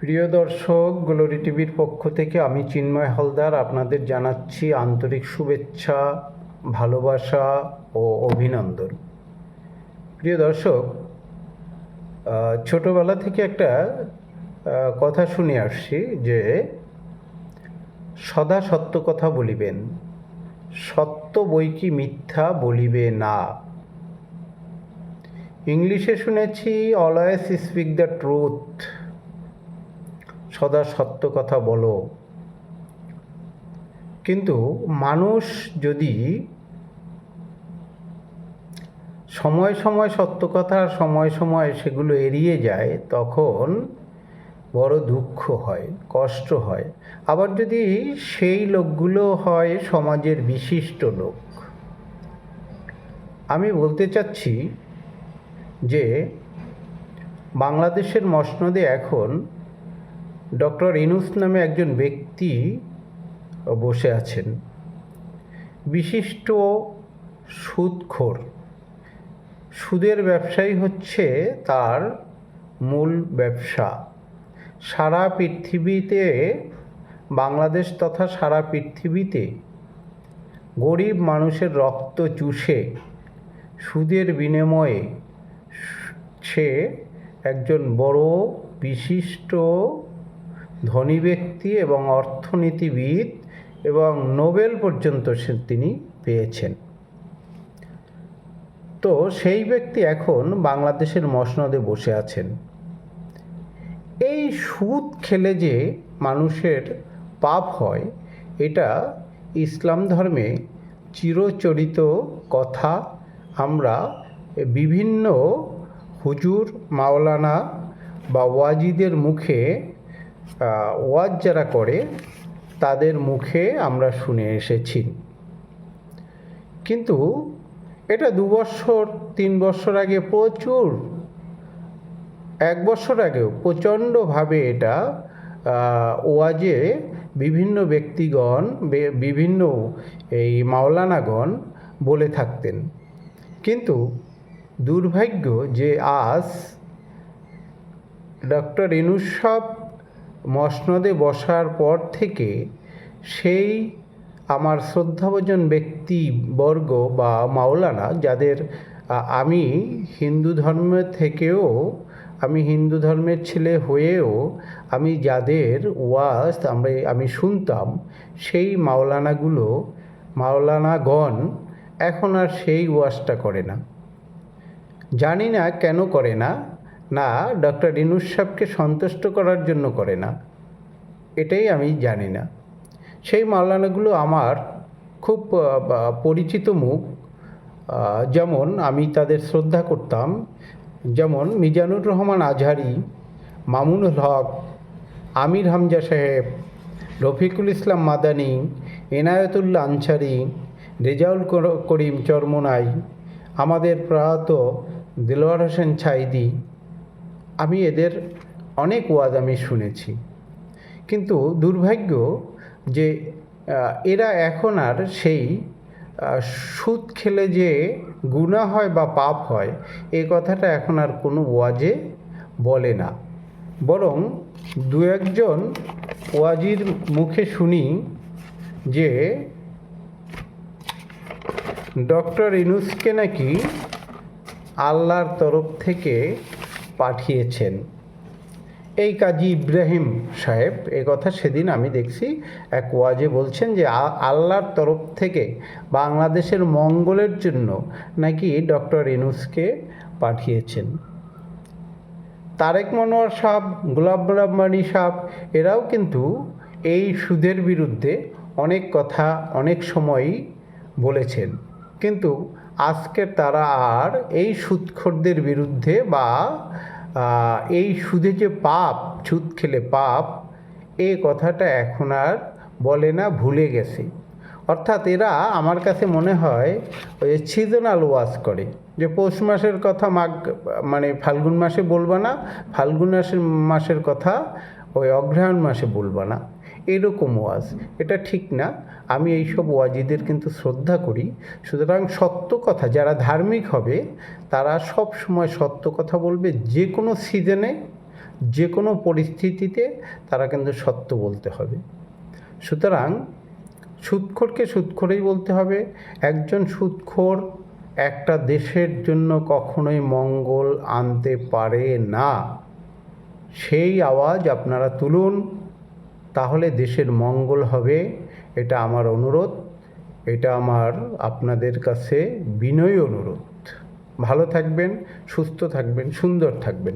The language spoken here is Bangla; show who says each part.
Speaker 1: প্রিয় দর্শক, গ্লোরি টিভির পক্ষ থেকে আমি চিন্ময় হালদার আপনাদের জানাচ্ছি আন্তরিক শুভেচ্ছা, ভালোবাসা ও অভিনন্দন। প্রিয় দর্শক ছোটবেলা থেকে একটা কথা শুনে আসছি যে, সদা সত্য কথা বলিবেন, সত্য বই কি মিথ্যা বলিবে না। ইংলিশে শুনেছি অলওয়েজ স্পিক দ্য ট্রুথ সদা সত্য কথা বলো। কিন্তু মানুষ যদি সময় সময় সত্য কথা সময় সময় সেগুলো এড়িয়ে যায়, তখন বড় দুঃখ হয়, কষ্ট হয়। আবার যদি সেই লোকগুলো হয় সমাজের বিশিষ্ট লোক। আমি বলতে চাচ্ছি যে বাংলাদেশের মসনদে এখন ডক্টর ইনুস নামে একজন ব্যক্তি বসে আছেন। বিশিষ্ট সুদখোর। সুদের ব্যবসায়ী হচ্ছে তার মূল ব্যবসা। সারা পৃথিবীতে, বাংলাদেশ তথা সারা পৃথিবীতে গরিব মানুষের রক্ত চুষে সুদের বিনিময়ে সে একজন বড়, বিশিষ্ট ধনী ব্যক্তি এবং অর্থনীতিবিদ এবং নোবেল পর্যন্ত তিনি পেয়েছেন। তো সেই ব্যক্তি এখন বাংলাদেশের মসনদে বসে আছেন। এই সুদ খেলে যে মানুষের পাপ হয়, এটা ইসলাম ধর্মে চিরচরিত কথা। আমরা বিভিন্ন হুজুর, মাওলানা বা ওয়াজিদের মুখে ওয়াজ যারা করে, তাদের মুখে আমরা শুনে এসেছি। কিন্তু এটা দু বছর, তিন বছর আগে প্রচুর, এক বছর আগেও প্রচণ্ডভাবে এটা ওয়াজে বিভিন্ন ব্যক্তিগণ বিভিন্ন এই মাওলানাগণ বলে থাকতেন। কিন্তু দুর্ভাগ্য যে আজ ডক্টর ইনুসব মসনদে বসার পর থেকে সেই আমার শ্রদ্ধাভোজন ব্যক্তিবর্গ বা মাওলানা যাদের আমি হিন্দু ধর্ম থেকেও, আমি হিন্দু ধর্মের ছেলে হয়েও আমি যাদের ওয়াজ আমরা, আমি শুনতাম, সেই মাওলানাগুলো, মাওলানাগণ এখন আর সেই ওয়াজটা করে না। জানি না কেন করে না না, ডক্টর ইনুস সাহেবকে সন্তুষ্ট করার জন্য করে না। এটাই আমি জানি না। সেই মাওলানাগুলো আমার খুব পরিচিত মুখ। যেমন আমি তাদের শ্রদ্ধা করতাম, যেমন মিজানুর রহমান আজহারি, মামুনুল হক, আমির হামজা সাহেব, রফিকুল ইসলাম মাদানি, এনায়েতুল্লাহ আনসারি, রেজাউল করিম চরমনাই, আমাদের প্রয়াত দিলওয়ার হোসেন ছাইদি আমি এদের অনেক ওয়াজ আমি শুনেছি। কিন্তু দুর্ভাগ্য যে এরা এখন আর সেই সুদ খেলে যে গুণা হয় বা পাপ হয় এই কথাটা এখন আর কোনো ওয়াজে বলে না। বরং দু একজন ওয়াজির মুখে শুনি যে, ডক্টর ইনুসকে নাকি আল্লাহর তরফ থেকে পাঠিয়েছেন। এই কাজী ইব্রাহিম সাহেব, এ কথা সেদিন আমি দেখছি এক ওয়াজে বলছেন যে আল্লাহর তরফ থেকে বাংলাদেশের মঙ্গলের জন্য নাকি ডক্টর ইনুসকে পাঠিয়েছেন? তারেক মনোয়ার সাহ গোলাম রাব্বানি সাহ এরাও কিন্তু এই সুদের বিরুদ্ধে অনেক কথা অনেক সময়ই বলেছেন। কিন্তু আজকে তারা আর এই সুদখোরদের বিরুদ্ধে বা এই সুদে যে পাপ, সুদ খেলে পাপ এই কথাটা এখন আর বলে না, ভুলে গেছে। অর্থাৎ এরা আমার কাছে মনে হয় ওই সিজনাল ওয়াশ করে, যে পৌষ মাসের কথা মাঘ মানে ফাল্গুন মাসে বলবা না, ফাল্গুন মাসের মাসের কথা ওই অগ্রহায়ণ মাসে বলবা না। এরকম ওয়াজ। এটা ঠিক না। আমি এইসব ওয়াজিদের কিন্তু শ্রদ্ধা করি। সুতরাং সত্য কথা, যারা ধার্মিক হবে, তারা সব সময় সত্য কথা বলবে যে কোনো সিজনে যে কোনো পরিস্থিতিতে তারা কিন্তু সত্য বলতে হবে। সুতরাং সুদখোরকে সুদখোরই বলতে হবে। একজন সুদখোর একটা দেশের জন্য কখনোই মঙ্গল আনতে পারে না। সেই আওয়াজ আপনারা তুলুন, তাহলে দেশের মঙ্গল হবে। এটা আমার অনুরোধ, এটা আমার আপনাদের কাছে বিনয়ী অনুরোধ। ভালো থাকবেন, সুস্থ থাকবেন, সুন্দর থাকবেন।